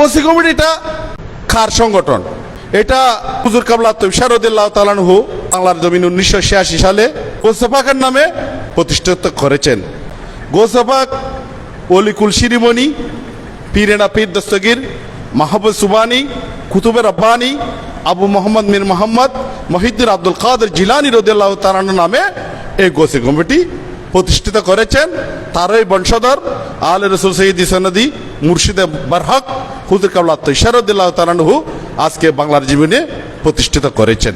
গোসি কমিটিটা খার সংগঠন। এটা হুজুর কাবলা তৈশারদুল্লাহ তালানহু বাংলার জমিন উনিশশো ছিয়াশি সালে গোসেফাকের নামে প্রতিষ্ঠিত করেছেন। গোসেফাক অলিকুল শিরিমণি, পীরেনা পীর দস্তগীর, মাহবুব সুবানি, কুতুবের আব্বানি, আবু মোহাম্মদ মীর মোহাম্মদ, মহিদ্দিন আব্দুল কাদের জিলানি রদুল্লাহ তালান নামে এই গোসি কমিটি প্রতিষ্ঠিত করেছেন। তারই বংশধর আল রসুল সঈদ সনদি মুর্শিদে বারহক হুজুর কাবলা তৈশারদুল্লাহ তালানহু আজকে বাংলার জীবনে প্রতিষ্ঠিত করেছেন।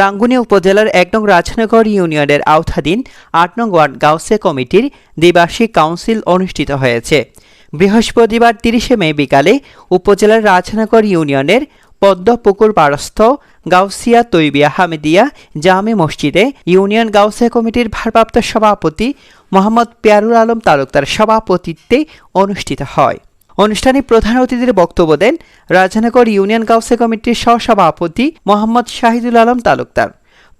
রাঙ্গুনিয়া উপজেলার এক নং রাজনগর ইউনিয়নের আওতাধীন আট নং ওয়ার্ড গাউসে কমিটির দ্বিবার্ষিক কাউন্সিল অনুষ্ঠিত হয়েছে। বৃহস্পতিবার তিরিশে মে বিকালে উপজেলার রাজনগর ইউনিয়নের পদ্মপুকুর পারস্থ গাউসিয়া তৈবিয়া হামিদিয়া জামে মসজিদে ইউনিয়ন গাউসে কমিটির ভারপ্রাপ্ত সভাপতি মোহাম্মদ পিয়ারুল আলম তালুকদার সভাপতিত্বে অনুষ্ঠিত হয়। অনুষ্ঠানে প্রধান অতিথির বক্তব্য দেন রাজনগর ইউনিয়ন কাউন্সিল কমিটির সহসভাপতি মোহাম্মদ শাহিদুল আলম তালুকদার।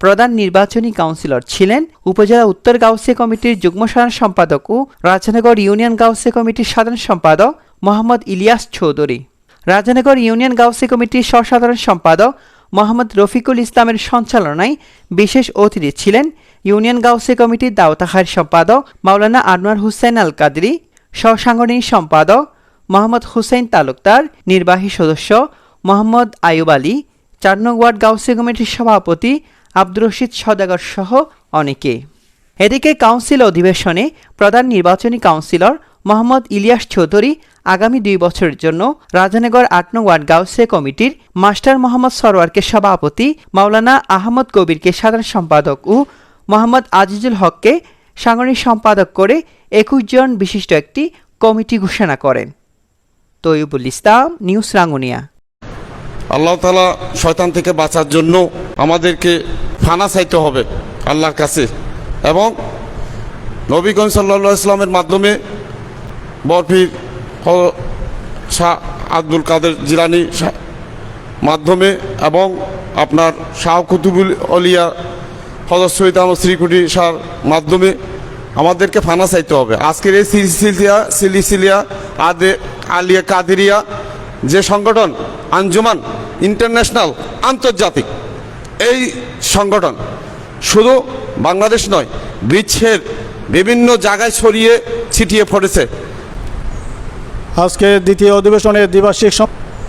প্রধান নির্বাচনী কাউন্সিলর ছিলেন উপজেলা উত্তর গাউসে কমিটির যুগ্ম সাধারণ সম্পাদক ও রাজনগর ইউনিয়ন গাউসে কমিটির সাধারণ সম্পাদক মোহাম্মদ ইলিয়াস চৌধুরী। রাজনগর ইউনিয়ন গাউসে কমিটির সহসাধারণ সম্পাদক মোহাম্মদ রফিকুল ইসলামের সঞ্চালনায় বিশেষ অতিথি ছিলেন ইউনিয়ন গাউসে কমিটির দাওতাহার সম্পাদক মাওলানা আনোয়ার হুসেন আল কাদরি সহসাংগঠনিক সম্পাদক মোহাম্মদ হুসেন তালুকদার, নির্বাহী সদস্য মোহাম্মদ আয়ুব আলী, চার নং ওয়ার্ড গাউসে কমিটির সভাপতি আব্দুর রশিদ সদাগর সহ অনেকে। এদিকে কাউন্সিল অধিবেশনে প্রধান নির্বাচনী কাউন্সিলর মোহাম্মদ ইলিয়াস চৌধুরী আগামী দুই বছরের জন্য রাজনগর আট নং ওয়ার্ড গাউসে কমিটির মাস্টার মোহাম্মদ সরোয়ারকে সভাপতি, মাওলানা আহমদ কবিরকে সাধারণ সম্পাদক ও মোহাম্মদ আজিজুল হককে সাংগঠনিক সম্পাদক করে একুশ জন বিশিষ্ট একটি কমিটি ঘোষণা করেন। তৈবুল ইসলাম, নিউজ রাঙ্গুনিয়া। আল্লাহ তালা শয়তান থেকে বাঁচার জন্য আমাদেরকে ফানা চাইতে হবে আল্লাহর কাছে। এবং নবীগঞ্জ সাল্লা ইসলামের মাধ্যমে বরফির শাহ আব্দুল কাদের জিলানি মাধ্যমে এবং আপনার শাহ কুতুবুল অলিয়া হজরত সৈয়দ আহমদ শ্রীকুটি শাহর মাধ্যমে আমাদেরকে ফানা চাইতে হবে। আজকের এই সিলসিলিয়া সিলিসিলিয়া আদে আলিয়া কাদেরিয়া, যে সংগঠন আঞ্জুমান ইন্টারন্যাশনাল আন্তর্জাতিক, এই সংগঠন শুধু বাংলাদেশ নয়, বিশ্বের বিভিন্ন জায়গায় ছড়িয়ে ছিটিয়ে পড়েছে। আজকে দ্বিতীয় অধিবেশনের দ্বিবার্ষিক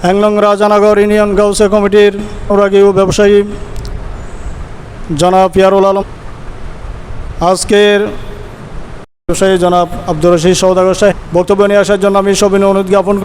হ্যাংলং রাজানগর ইউনিয়ন গাউসে কমিটির অনুরাগী ও ব্যবসায়ী জনাব পিয়ারুল আলম। আজকের ব্যবসায়ী জনাব আব্দুর রশিদ সৌদাগর সাহেব বক্তব্য নিয়ে আসার জন্য আমি সবিনয় অনুরোধ জ্ঞাপন